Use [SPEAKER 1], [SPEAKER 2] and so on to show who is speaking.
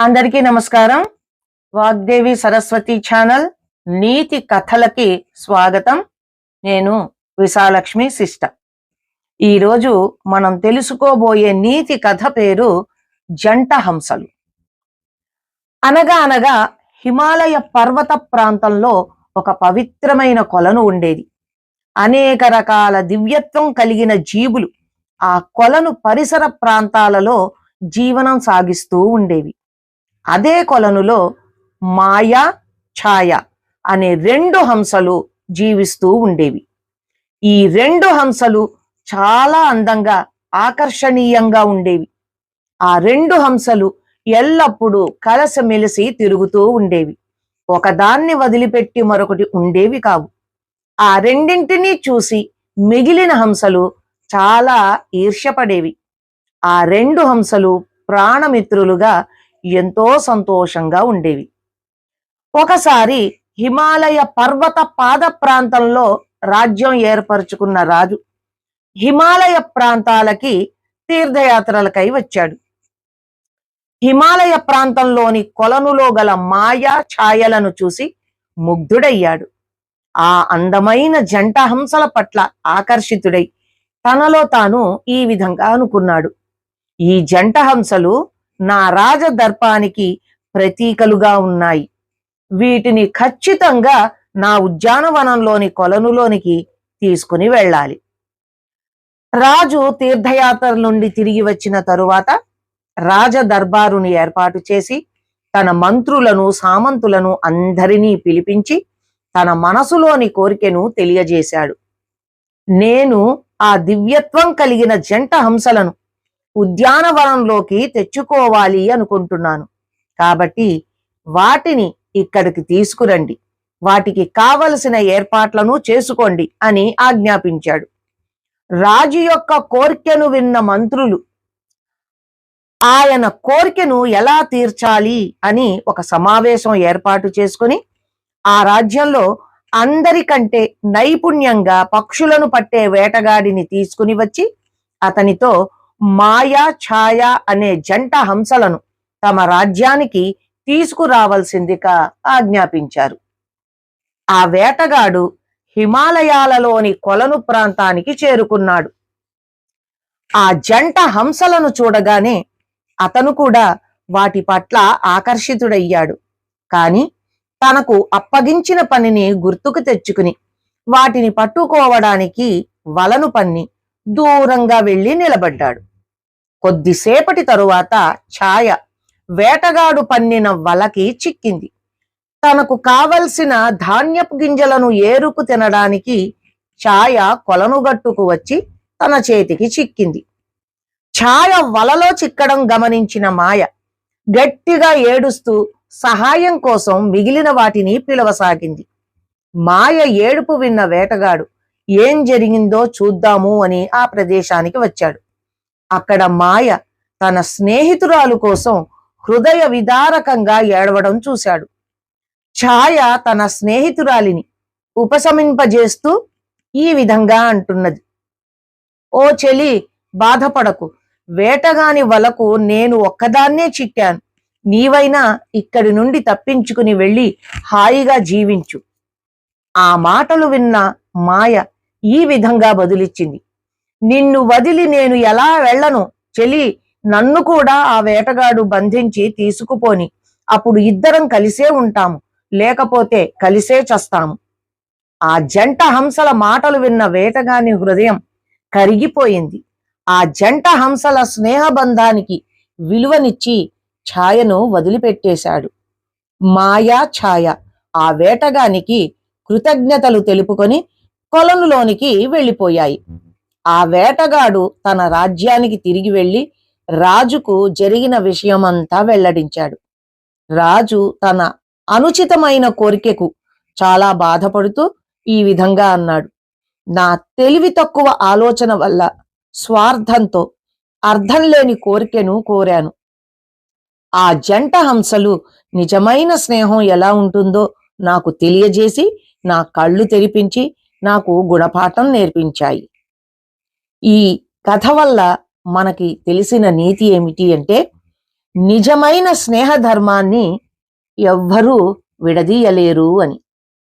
[SPEAKER 1] అందరికీ నమస్కారం. వాగ్దేవి సరస్వతి ఛానల్ నీతి కథలకి స్వాగతం. నేను విశాలక్ష్మి సిస్ట. ఈరోజు మనం తెలుసుకోబోయే నీతి కథ పేరు జంట హంసలు. అనగా అనగా హిమాలయ పర్వత ప్రాంతంలో ఒక పవిత్రమైన కొలను ఉండేది. అనేక రకాల దివ్యత్వం కలిగిన జీవులు ఆ కొలను పరిసర ప్రాంతాలలో జీవనం సాగిస్తూ ఉండేవి. అదే కొలనులో మాయ ఛాయ అనే రెండు హంసలు జీవిస్తూ ఉండేవి. ఈ రెండు హంసలు చాలా అందంగా ఆకర్షణీయంగా ఉండేవి. ఆ రెండు హంసలు ఎల్లప్పుడూ కలసమెలిసి తిరుగుతూ ఉండేవి. ఒకదాన్ని వదిలిపెట్టి మరొకటి ఉండేవి కావు. ఆ రెండింటినీ చూసి మిగిలిన హంసలు చాలా ఈర్ష్యపడేవి. ఆ రెండు హంసలు ప్రాణమిత్రులుగా ఎంతో సంతోషంగా ఉండేవి. ఒకసారి హిమాలయ పర్వత పాద ప్రాంతంలో రాజ్యం ఏర్పరచుకున్న రాజు హిమాలయ ప్రాంతాలకి తీర్థయాత్రలకై వచ్చాడు. హిమాలయ ప్రాంతంలోని కొలనులో గల మాయా ఛాయలను చూసి ముగ్ధుడయ్యాడు. ఆ అందమైన జంట హంసల పట్ల ఆకర్షితుడై తనలో తాను ఈ విధంగా అనుకున్నాడు. ఈ జంట హంసలు నా రాజదర్పానికి ప్రతీకలుగా ఉన్నాయి. వీటిని ఖచ్చితంగా నా ఉద్యానవనంలోని కొలనులోనికి తీసుకుని వెళ్ళాలి. రాజు తీర్థయాత్ర నుండి తిరిగి వచ్చిన తరువాత రాజ దర్బారుని ఏర్పాటు చేసి తన మంత్రులను సామంతులను అందరినీ పిలిపించి తన మనసులోని కోరికను తెలియజేశాడు. నేను ఆ దివ్యత్వం కలిగిన జంట హంసలను ఉద్యానవనంలోకి తెచ్చుకోవాలి అనుకుంటున్నాను. కాబట్టి వాటిని ఇక్కడికి తీసుకురండి. వాటికి కావలసిన ఏర్పాట్లను చేసుకోండి అని ఆజ్ఞాపించాడు. రాజు యొక్క కోరికను విన్న మంత్రులు ఆయన కోరికను ఎలా తీర్చాలి? అని ఒక సమావేశం ఏర్పాటు చేసుకుని ఆ రాజ్యంలో అందరికంటే నైపుణ్యంగా పక్షులను పట్టే వేటగాడిని తీసుకుని వచ్చి అతనితో మాయా ఛాయ అనే జంట హంసలను తమ రాజ్యానికి తీసుకురావలసిందిగా ఆజ్ఞాపించారు. ఆ వేటగాడు హిమాలయాలలోని కొలను ప్రాంతానికి చేరుకున్నాడు. ఆ జంట హంసలను చూడగానే అతను కూడా వాటి పట్ల ఆకర్షితుడయ్యాడు. కాని తనకు అప్పగించిన పనిని గుర్తుకు తెచ్చుకుని వాటిని పట్టుకోవడానికి వలను పన్ని దూరంగా వెళ్ళి నిలబడ్డాడు. కొద్దిసేపటి తరువాత ఛాయ వేటగాడు పన్నిన వలకి చిక్కింది. తనకు కావలసిన ధాన్యపు గింజలను ఏరుకు తినడానికి ఛాయ కొలనుగట్టుకు వచ్చి తన చేతికి చిక్కింది. ఛాయ వలలో చిక్కడం గమనించిన మాయ గట్టిగా ఏడుస్తూ సహాయం కోసం మిగిలిన వాటిని పిలవసాగింది. మాయ ఏడుపు విన్న వేటగాడు ఏం జరిగిందో చూద్దాము అని ఆ ప్రదేశానికి వచ్చాడు. అక్కడ మాయ తన స్నేహితురాలు కోసం హృదయ విదారకంగా ఏడవడం చూశాడు. ఛాయ తన స్నేహితురాలిని ఉపశమింపజేస్తూ ఈ విధంగా అంటున్నది. ఓ చెలి బాధపడకు. వేటగాని వలకు నేను ఒక్కదాన్నే చిక్కాను. నీవైనా ఇక్కడి నుండి తప్పించుకుని వెళ్ళి హాయిగా జీవించు. ఆ మాటలు విన్న మాయ ఈ విధంగా బదులిచ్చింది. నిన్ను వదిలి నేను ఎలా వెళ్ళను? చెలి నన్ను కూడా ఆ వేటగాడు బంధించి తీసుకుపోని. అప్పుడు ఇద్దరం కలిసే ఉంటాము లేకపోతే కలిసే చస్తాము. ఆ జంట హంసల మాటలు విన్న వేటగాని హృదయం కరిగిపోయింది. ఆ జంట హంసల స్నేహబంధానికి విలువనిచ్చి ఛాయను వదిలిపెట్టేశాడు. మాయా ఛాయ ఆ వేటగానికి కృతజ్ఞతలు తెలుపుకొని కొలనులోనికి వెళ్ళిపోయాయి. ఆ వేటగాడు తన రాజ్యానికి తిరిగి వెళ్ళి రాజుకు జరిగిన విషయమంతా వెల్లడించాడు. రాజు తన అనుచితమైన కోరికకు చాలా బాధపడుతూ ఈ విధంగా అన్నాడు. నా తెలివి తక్కువ ఆలోచన వల్ల స్వార్థంతో అర్థం లేని కోరికను కోరాను. ఆ జంట హంసలు నిజమైన స్నేహం ఎలా ఉంటుందో నాకు తెలియజేసి నా కళ్ళు తెరిపించి నాకు గుణపాఠం నేర్పించాయి. ఈ కథ వల్ల మనకి తెలిసిన నీతి ఏమిటి అంటే నిజమైన స్నేహ ధర్మాన్ని ఎవ్వరూ విడదీయలేరు అని.